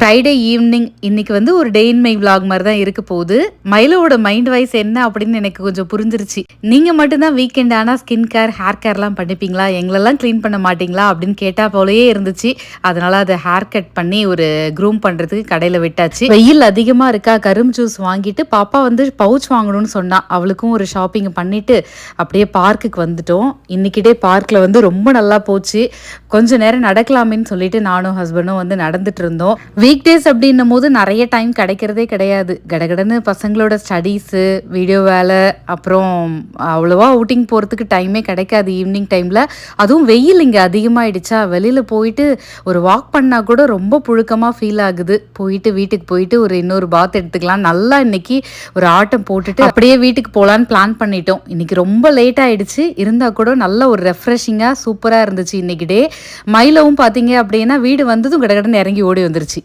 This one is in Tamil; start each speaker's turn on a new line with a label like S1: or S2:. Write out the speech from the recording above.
S1: ஃப்ரைடே ஈவினிங் இன்னைக்கு வந்து ஒரு டே இன் மை vlog மாதிரி தான் இருக்க போகுது. மயிலோட மைண்ட் வைஸ் என்ன அப்படின்னு எனக்கு கொஞ்சம் புரிஞ்சிருச்சு. நீங்கள் மட்டும்தான் வீக்கெண்ட் ஆனால் ஸ்கின் கேர் ஹேர் கேர்லாம் பண்ணிப்பீங்களா? எங்களெல்லாம் க்ளீன் பண்ண மாட்டீங்களா? அப்படின்னு கேட்டால் போலயே இருந்துச்சு. அதனால அதை ஹேர் கட் பண்ணி ஒரு க்ரூம் பண்ணுறதுக்கு கடையில் விட்டாச்சு. வெயில் அதிகமாக இருக்கா? கரும்பு ஜூஸ் வாங்கிட்டு பாப்பா வந்து பவுச் வாங்கணும்னு சொன்னா. அவளுக்கும் ஒரு ஷாப்பிங் பண்ணிட்டு அப்படியே பார்க்குக்கு வந்துட்டோம். இன்னைக்கிட்டே பார்க்கில் வந்து ரொம்ப நல்லா போச்சு. கொஞ்ச நேரம் நடக்கலாமேன்னு சொல்லிட்டு நானும் ஹஸ்பண்டும் வந்து நடந்துட்டு இருந்தோம். வீக் டேஸ் அப்படின்னும் போது நிறைய டைம் கிடைக்கிறதே கிடையாது. கடகடன்னு பசங்களோட ஸ்டடீஸு வீடியோ வேலை அப்புறம் அவ்வளோவா அவுட்டிங் போகிறதுக்கு டைமே கிடைக்காது ஈவினிங் டைமில் அதுவும் வெயில் இங்கே அதிகமாகிடுச்சா வெளியில் போயிட்டு ஒரு வாக் பண்ணால் கூட ரொம்ப புழுக்கமாக ஃபீல் ஆகுது. போயிட்டு வீட்டுக்கு போயிட்டு ஒரு இன்னொரு பாத் எடுத்துக்கலாம். நல்லா இன்னைக்கு ஒரு ஆட்டம் போட்டுட்டு அப்படியே வீட்டுக்கு போகலான்னு பிளான் பண்ணிட்டோம். இன்னைக்கு ரொம்ப லேட் ஆயிடுச்சு. இருந்தால் கூட நல்ல ஒரு ரெஃப்ரெஷிங்காக சூப்பராக இருந்துச்சு இன்னைக்கு டே மயிலவும் பார்த்தீங்க அப்படின்னா வீடு வந்ததும் கடகடன்னு இறங்கி ஓடி வந்துருச்சு.